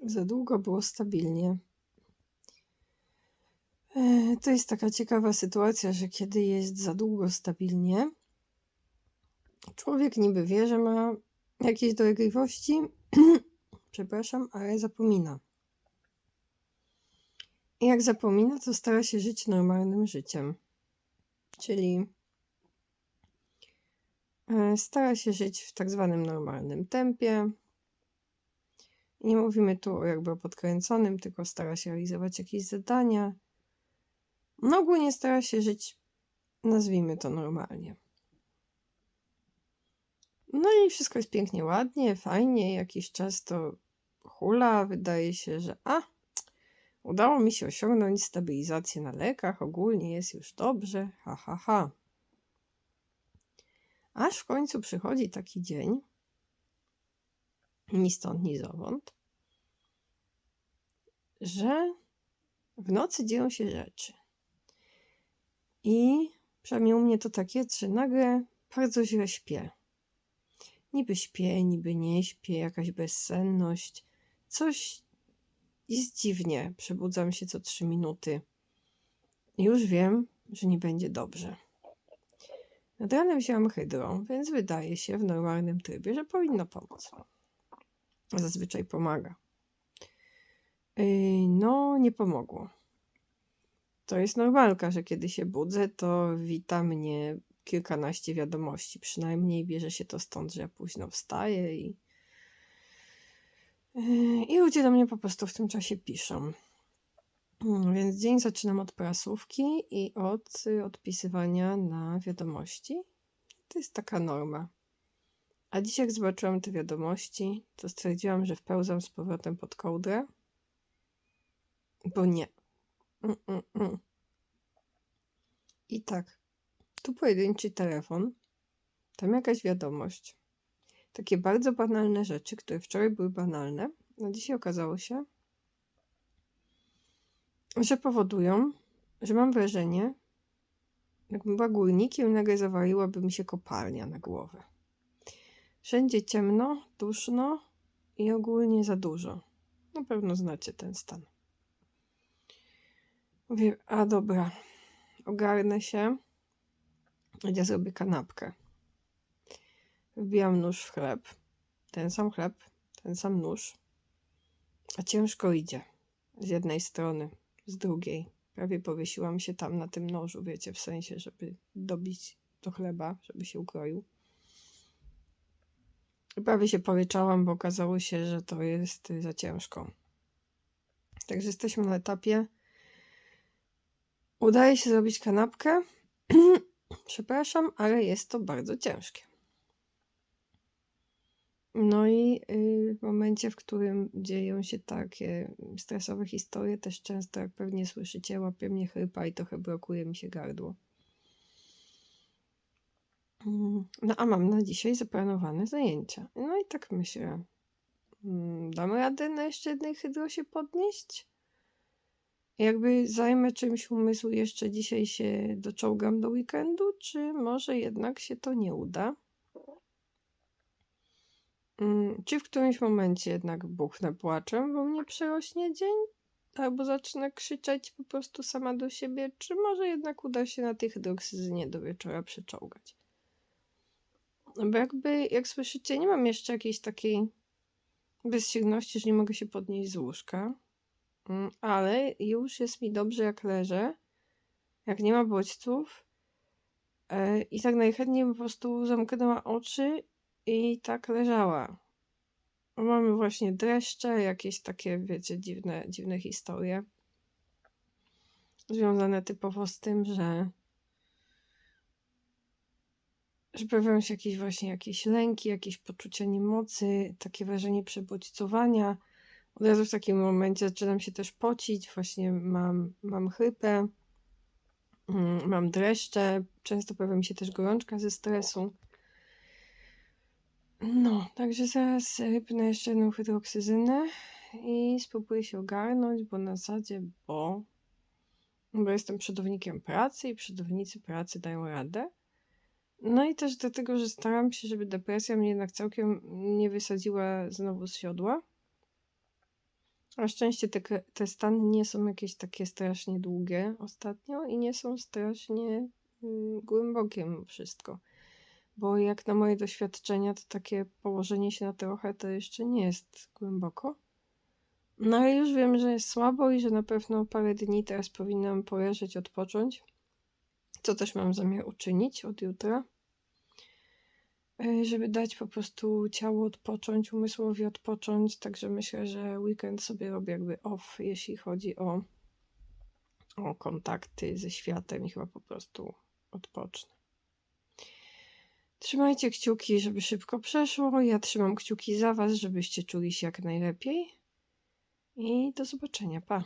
Za długo było stabilnie. E, To jest taka ciekawa sytuacja, że kiedy jest za długo stabilnie, człowiek niby wie, że ma jakieś dolegliwości, przepraszam, ale zapomina. I jak zapomina, to stara się żyć normalnym życiem. Czyli e, stara się żyć w tak zwanym normalnym tempie. Nie mówimy tu o jakby o podkręconym, tylko stara się realizować jakieś zadania. No ogólnie stara się żyć, nazwijmy to normalnie. No i wszystko jest pięknie, ładnie, fajnie. Jakiś czas to hula. Wydaje się, że a, udało mi się osiągnąć stabilizację na lekach. Ogólnie jest już dobrze. Ha, ha, ha. Aż w końcu przychodzi taki dzień, ni stąd, ni zowąd, że w nocy dzieją się rzeczy. I przynajmniej u mnie to tak jest, że nagle bardzo źle śpię. Niby śpię, niby nie śpię, jakaś bezsenność. Coś jest dziwnie. Przebudzam się co trzy minuty. Już wiem, że nie będzie dobrze. Nad ranem wzięłam hydro, więc wydaje się w normalnym trybie, że powinno pomóc. Zazwyczaj pomaga. Yy, no, nie pomogło. To jest normalka, że kiedy się budzę, to wita mnie kilkanaście wiadomości. Przynajmniej bierze się to stąd, że ja późno wstaję i, yy, i ludzie do mnie po prostu w tym czasie piszą. Mm, Więc dzień zaczynam od prasówki i od y, odpisywania na wiadomości. To jest taka norma. A dzisiaj, jak zobaczyłam te wiadomości, to stwierdziłam, że wpełzam z powrotem pod kołdrę, bo nie. Mm, mm, mm. I tak, tu pojedynczy telefon, tam jakaś wiadomość. Takie bardzo banalne rzeczy, które wczoraj były banalne, a dzisiaj okazało się, że powodują, że mam wrażenie, jakbym była górnikiem nagle zawaliłaby mi się kopalnia na głowę. Wszędzie ciemno, duszno i ogólnie za dużo. Na pewno znacie ten stan. Mówię, a dobra, ogarnę się, ja zrobię kanapkę. Wbijam nóż w chleb, ten sam chleb, ten sam nóż, a ciężko idzie. Z jednej strony, z drugiej. Prawie powiesiłam się tam na tym nożu, wiecie, w sensie, żeby dobić do chleba, żeby się ukroił. Prawie się poryczałam, bo okazało się, że to jest y, za ciężko. Także jesteśmy na etapie. Udaje się zrobić kanapkę. Przepraszam, ale jest to bardzo ciężkie. No i y, w momencie, w którym dzieją się takie stresowe historie, też często, jak pewnie słyszycie, łapie mnie chrypa i trochę blokuje mi się gardło. Mm, No a mam na dzisiaj zaplanowane zajęcia. No i tak myślę, mm, dam radę na jeszcze jednej hydro się podnieść? Jakby zajmę czymś umysł, jeszcze dzisiaj się doczołgam do weekendu, czy może jednak się to nie uda? Mm, Czy w którymś momencie jednak buchnę płaczem, bo mnie przerośnie dzień? Albo zacznę krzyczeć po prostu sama do siebie, czy może jednak uda się na tej hydroksyzynie do wieczora przeczołgać? Bo jakby, jak słyszycie, nie mam jeszcze jakiejś takiej bezsilności, że nie mogę się podnieść z łóżka, Mm, ale już jest mi dobrze, jak leżę, jak nie ma bodźców e, i tak najchętniej po prostu zamknęła oczy i tak leżała. Mamy właśnie dreszcze, jakieś takie, wiecie, dziwne, dziwne historie. Związane typowo z tym, że, że pojawiają się jakieś właśnie jakieś lęki, jakieś poczucie niemocy, takie wrażenie przebodźcowania. Od razu w takim momencie zaczynam się też pocić, właśnie mam, mam chrypę, mm, mam dreszcze, często pojawia mi się też gorączka ze stresu. No, także zaraz rypnę jeszcze jedną hydroksyzynę i spróbuję się ogarnąć, bo na zasadzie, bo, bo jestem przodownikiem pracy i przodownicy pracy dają radę. No i też dlatego, że staram się, żeby depresja mnie jednak całkiem nie wysadziła znowu z siodła. Na szczęście te, te stany nie są jakieś takie strasznie długie ostatnio i nie są strasznie mm, głębokie wszystko. Bo jak na moje doświadczenia, to takie położenie się na trochę to jeszcze nie jest głęboko. No ale już wiem, że jest słabo i że na pewno parę dni teraz powinnam poleżeć, odpocząć. Co też mam zamiar uczynić od jutra. E, Żeby dać po prostu ciało odpocząć, umysłowi odpocząć. Także myślę, że weekend sobie robię jakby off, jeśli chodzi o, o kontakty ze światem i chyba po prostu odpocznę. Trzymajcie kciuki, żeby szybko przeszło. Ja trzymam kciuki za Was, żebyście czuli się jak najlepiej. I do zobaczenia. Pa.